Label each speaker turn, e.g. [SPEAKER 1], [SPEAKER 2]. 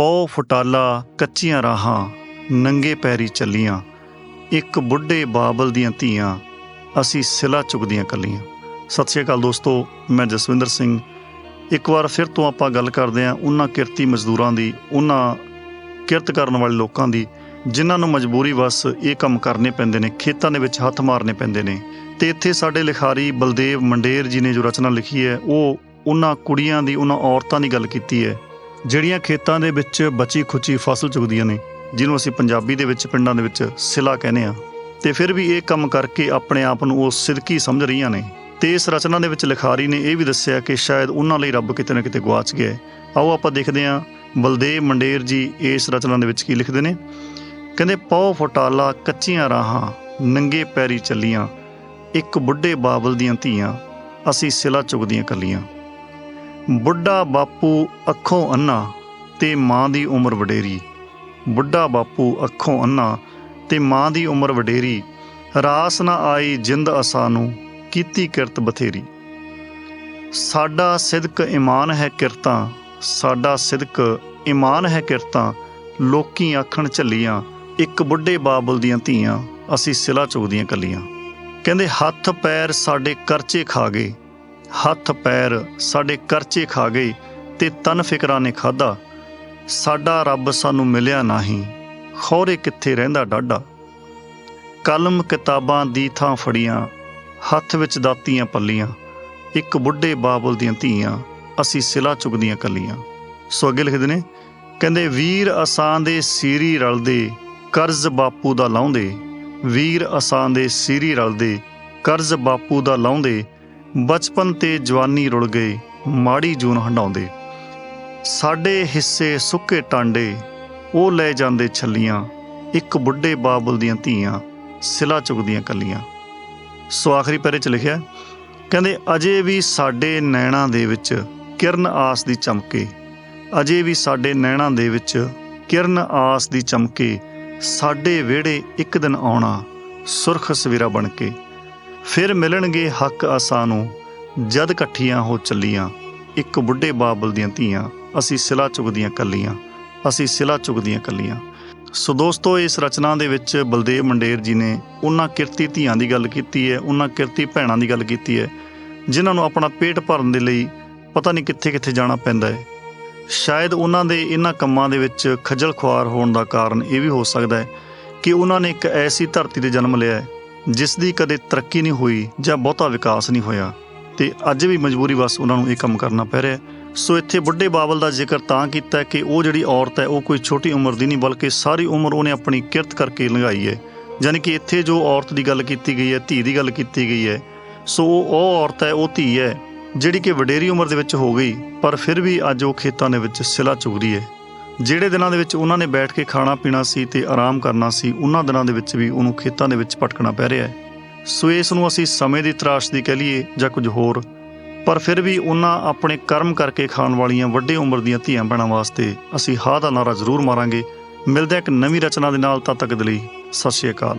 [SPEAKER 1] ਪੌ ਫਟਾਲਾ ਕੱਚੀਆਂ ਰਾਹਾਂ, ਨੰਗੇ ਪੈਰੀ ਚੱਲੀਆਂ, ਇੱਕ ਬੁੱਢੇ ਬਾਬਲ ਦੀਆਂ ਧੀਆਂ, ਅਸੀਂ ਸਿਲਾ ਚੁਗਦੀਆਂ ਕੱਲੀਆਂ। ਸਤਿ ਸ਼੍ਰੀ ਅਕਾਲ ਦੋਸਤੋ, ਮੈਂ ਜਸਵਿੰਦਰ ਸਿੰਘ। ਇੱਕ ਵਾਰ ਫਿਰ ਤੋਂ ਆਪਾਂ ਗੱਲ ਕਰਦੇ ਹਾਂ ਉਹਨਾਂ ਕਿਰਤੀ ਮਜ਼ਦੂਰਾਂ ਦੀ, ਉਹਨਾਂ ਕਿਰਤ ਕਰਨ ਵਾਲੇ ਲੋਕਾਂ ਦੀ, ਜਿਨ੍ਹਾਂ ਨੂੰ ਮਜਬੂਰੀ ਵਸ ਇਹ ਕੰਮ ਕਰਨੇ ਪੈਂਦੇ ਨੇ, ਖੇਤਾਂ ਦੇ ਵਿੱਚ ਹੱਥ ਮਾਰਨੇ ਪੈਂਦੇ ਨੇ। ਤੇ ਇੱਥੇ ਸਾਡੇ ਲਿਖਾਰੀ ਬਲਦੇਵ ਮੰਡੇਰ ਜੀ ਨੇ ਜੋ ਰਚਨਾ ਲਿਖੀ ਹੈ, ਉਹ ਉਹਨਾਂ ਕੁੜੀਆਂ ਦੀ, ਉਹਨਾਂ ਔਰਤਾਂ ਦੀ ਗੱਲ ਕੀਤੀ ਹੈ। ਜਿਹੜੀਆਂ ਖੇਤਾਂ ਦੇ ਵਿੱਚ ਬਚੀ ਖੁਚੀ ਫਸਲ ਚੁਗਦੀਆਂ ਨੇ, ਜਿਹਨੂੰ ਅਸੀਂ ਪੰਜਾਬੀ ਦੇ ਵਿੱਚ, ਪਿੰਡਾਂ ਦੇ ਵਿੱਚ ਸਿਲਾ ਕਹਿੰਦੇ ਆ ਤੇ ਫਿਰ ਵੀ ਇਹ ਕੰਮ ਕਰਕੇ ਆਪਣੇ ਆਪ ਨੂੰ ਉਹ ਸਿਦਕੀ ਸਮਝ ਰਹੀਆਂ ਨੇ। ਤੇ ਇਸ ਰਚਨਾ ਦੇ ਵਿੱਚ ਲਿਖਾਰੀ ਨੇ ਇਹ ਵੀ ਦੱਸਿਆ ਕਿ ਸ਼ਾਇਦ ਉਹਨਾਂ ਲਈ ਰੱਬ ਕਿਤੇ ਨਾ ਕਿਤੇ ਗਵਾਚ ਗਿਆ ਆਓ ਆਪਾਂ ਦੇਖਦੇ ਹਾਂ, ਬਲਦੇਵ ਮੰਡੇਰ ਜੀ ਇਸ ਰਚਨਾ ਦੇ ਵਿੱਚ ਕੀ ਲਿਖਦੇ ਨੇ। ਕਹਿੰਦੇ ਪੌ ਫਟਾਲਾ ਕੱਚੀਆਂ ਰਾਹਾਂ, ਨੰਗੇ ਪੈਰੀ ਚੱਲੀਆਂ, ਇੱਕ ਬੁੱਢੇ ਬਾਬਲ ਦੀਆਂ ਧੀਆਂ, ਅਸੀਂ ਸਿਲਾ ਚੁਗਦੀਆਂ ਕੱਲੀਆਂ। ਬੁੱਢਾ ਬਾਪੂ ਅੱਖੋਂ ਅੰਨਾ ਤੇ ਮਾਂ ਦੀ ਉਮਰ ਵਡੇਰੀ। ਬੁੱਢਾ ਬਾਪੂ ਅੱਖੋਂ ਅੰਨਾ ਤੇ ਮਾਂ ਦੀ ਉਮਰ ਵਡੇਰੀ। ਰਾਸ ਨਾ ਆਈ ਜਿੰਦ ਅਸਾ ਨੂੰ, ਕੀਤੀ ਕਿਰਤ ਬਥੇਰੀ। ਸਾਡਾ ਸਿਦਕ ਇਮਾਨ ਹੈ ਕਿਰਤਾਂ, ਸਾਡਾ ਸਿਦਕ ਇਮਾਨ ਹੈ ਕਿਰਤਾਂ। ਲੋਕੀ ਆਖਣ ਝੱਲੀਆਂ, ਇੱਕ ਬੁੱਢੇ ਬਾਬਲ ਦੀਆਂ ਧੀਆਂ, ਅਸੀਂ ਸਿਲਾ ਚੁਗਦੀਆਂ ਕੱਲੀਆਂ। ਕਹਿੰਦੇ, ਹੱਥ ਪੈਰ ਸਾਡੇ ਕਰਚੇ ਖਾ ਗਏ। ਹੱਥ ਪੈਰ ਸਾਡੇ ਕਰਚੇ ਖਾ ਗਏ ਤੇ ਤਨ ਫਿਕਰਾਂ ਨੇ ਖਾਦਾ ਸਾਡਾ ਰੱਬ ਸਾਨੂੰ ਮਿਲਿਆ ਨਹੀਂ, ਖੌਰੇ ਕਿੱਥੇ ਰਹਿੰਦਾ ਡਾਡਾ ਕਲਮ ਕਿਤਾਬਾਂ ਦੀ ਥਾਂ ਫੜੀਆਂ, ਹੱਥ ਵਿੱਚ ਦਾਤੀਆਂ ਪੱਲੀਆਂ, ਇੱਕ ਬੁੱਢੇ ਬਾਬਲ ਦੀਆਂ ਧੀਆਂ, ਅਸੀਂ ਸਿਲਾ ਚੁਗਦੀਆਂ ਕੱਲੀਆਂ। ਸੋ ਅੱਗੇ ਲਿਖਦੇ ਨੇ, ਕਹਿੰਦੇ, ਵੀਰ ਅਸਾਂ ਦੇ ਸੀਰੀ ਰਲਦੇ, ਕਰਜ਼ ਬਾਪੂ ਦਾ ਲਾਉਂਦੇ। ਵੀਰ ਅਸਾਂ ਦੇ ਸੀਰੀ ਰਲਦੇ, ਕਰਜ਼ ਬਾਪੂ ਦਾ ਲਾਉਂਦੇ ਬਚਪਨ ਤੇ ਜਵਾਨੀ ਰੁਲ ਗਏ ਮਾੜੀ ਜੂਨ ਹੰਡਾਉਂਦੇ ਸਾਡੇ ਹਿੱਸੇ ਸੁੱਕੇ ਟਾਂਡੇ, ਉਹ ਲੈ ਜਾਂਦੇ ਛੱਲੀਆਂ, ਇੱਕ ਬੁੱਢੇ ਬਾਬਲ ਦੀਆਂ ਧੀਆਂ, ਸਿਲਾ ਚੁਗਦੀਆਂ ਕੱਲੀਆਂ। ਸੋ ਆਖਰੀ ਪੈਰੇ ਚ ਲਿਖਿਆ, ਕਹਿੰਦੇ, ਅਜੇ ਵੀ ਸਾਡੇ ਨੈਣਾਂ ਦੇ ਵਿੱਚ ਕਿਰਨ ਆਸ ਦੀ ਚਮਕੇ। ਅਜੇ ਵੀ ਸਾਡੇ ਨੈਣਾਂ ਦੇ ਵਿੱਚ ਕਿਰਨ ਆਸ ਦੀ ਚਮਕੇ। ਸਾਡੇ ਵਿਹੜੇ ਇੱਕ ਦਿਨ ਆਉਣਾ, ਸੁਰਖ ਸਵੇਰਾ ਬਣ ਕੇ। ਫਿਰ ਮਿਲਣਗੇ ਹੱਕ ਆਸਾਂ ਨੂੰ, ਜਦ ਇਕੱਠੀਆਂ ਹੋ ਚੱਲੀਆਂ, ਇੱਕ ਬੁੱਢੇ ਬਾਬਲ ਦੀਆਂ ਧੀਆਂ, ਅਸੀਂ ਸਿਲਾ ਚੁਗਦੀਆਂ ਕੱਲੀਆਂ, ਅਸੀਂ ਸਿਲਾ ਚੁਗਦੀਆਂ ਕੱਲੀਆਂ। ਸੋ ਦੋਸਤੋ, ਇਸ ਰਚਨਾ ਦੇ ਵਿੱਚ ਬਲਦੇਵ ਮੰਡੇਰ ਜੀ ਨੇ ਉਹਨਾਂ ਕਿਰਤੀ ਧੀਆਂ ਦੀ ਗੱਲ ਕੀਤੀ ਹੈ, ਉਹਨਾਂ ਕਿਰਤੀ ਭੈਣਾਂ ਦੀ ਗੱਲ ਕੀਤੀ ਹੈ, ਜਿਨ੍ਹਾਂ ਨੂੰ ਆਪਣਾ ਪੇਟ ਭਰਨ ਦੇ ਲਈ ਪਤਾ ਨਹੀਂ ਕਿੱਥੇ ਕਿੱਥੇ ਜਾਣਾ ਪੈਂਦਾ ਹੈ। ਸ਼ਾਇਦ ਉਹਨਾਂ ਦੇ ਇਹਨਾਂ ਕੰਮਾਂ ਦੇ ਵਿੱਚ ਖੱਜਲ ਖੁਆਰ ਹੋਣ ਦਾ ਕਾਰਨ ਇਹ ਵੀ ਹੋ ਸਕਦਾ ਹੈ ਕਿ ਉਹਨਾਂ ਨੇ ਇੱਕ ਐਸੀ ਧਰਤੀ ਤੇ ਜਨਮ ਲਿਆ ਹੈ ਜਿਸ ਦੀ ਕਦੇ ਤਰੱਕੀ ਨਹੀਂ ਹੋਈ ਜਾਂ ਬਹੁਤਾ ਵਿਕਾਸ ਨਹੀਂ ਹੋਇਆ ਤੇ ਅੱਜ ਵੀ ਮਜਬੂਰੀ ਵਸ ਉਹਨਾਂ ਨੂੰ ਇਹ ਕੰਮ ਕਰਨਾ ਪੈ ਰਿਹਾ ਸੋ ਇੱਥੇ ਬੁੱਢੇ ਬਾਬਲ ਦਾ ਜ਼ਿਕਰ ਤਾਂ ਕੀਤਾ ਕਿ ਉਹ ਜਿਹੜੀ ਔਰਤ ਹੈ, ਉਹ ਕੋਈ ਛੋਟੀ ਉਮਰ ਦੀ ਨਹੀਂ, ਬਲਕਿ ਸਾਰੀ ਉਮਰ ਉਹਨੇ ਆਪਣੀ ਕਿਰਤ ਕਰਕੇ ਲੰਘਾਈ ਹੈ। ਯਾਨੀ ਕਿ ਇੱਥੇ ਜੋ ਔਰਤ ਦੀ ਗੱਲ ਕੀਤੀ ਗਈ ਹੈ, ਧੀ ਦੀ ਗੱਲ ਕੀਤੀ ਗਈ ਹੈ, ਸੋ ਉਹ ਔਰਤ ਹੈ, ਉਹ ਧੀ ਹੈ, ਜਿਹੜੀ ਕਿ ਵਡੇਰੀ ਉਮਰ ਦੇ ਵਿੱਚ ਹੋ ਗਈ, ਪਰ ਫਿਰ ਵੀ ਅੱਜ ਉਹ ਖੇਤਾਂ ਦੇ ਵਿੱਚ ਸਿਲਾ ਚੁਗ ਰਹੀ ਹੈ। ਜਿਹੜੇ ਦਿਨਾਂ ਦੇ ਵਿੱਚ ਉਹਨਾਂ ਨੇ ਬੈਠ ਕੇ ਖਾਣਾ ਪੀਣਾ ਸੀ ਤੇ ਆਰਾਮ ਕਰਨਾ ਸੀ, ਉਹਨਾਂ ਦਿਨਾਂ ਦੇ ਵਿੱਚ ਵੀ ਉਹਨੂੰ ਖੇਤਾਂ ਦੇ ਵਿੱਚ ਭਟਕਣਾ ਪੈ ਰਿਹਾ ਹੈ। ਸੋ ਇਸ ਨੂੰ ਅਸੀਂ ਸਮੇਂ ਦੀ ਤਰਾਸ਼ ਦੀ ਕਹਿ ਲਈਏ ਜਾਂ ਕੁਝ ਹੋਰ। ਪਰ ਫਿਰ ਵੀ ਉਹਨਾਂ ਆਪਣੇ ਕਰਮ ਕਰਕੇ ਖਾਣ ਵਾਲੀਆਂ ਵੱਡੇ ਉਮਰ ਦੀਆਂ ਧੀਆਂ ਭੈਣਾਂ ਵਾਸਤੇ ਅਸੀਂ ਹਾਂ ਦਾ ਨਾਰਾ ਜ਼ਰੂਰ ਮਾਰਾਂਗੇ। ਮਿਲਦੇ ਇੱਕ ਨਵੀਂ ਰਚਨਾ ਦੇ ਨਾਲ, ਤਦ ਤੱਕ ਦੇ ਲਈ ਸਤਿ ਸ਼੍ਰੀ ਅਕਾਲ।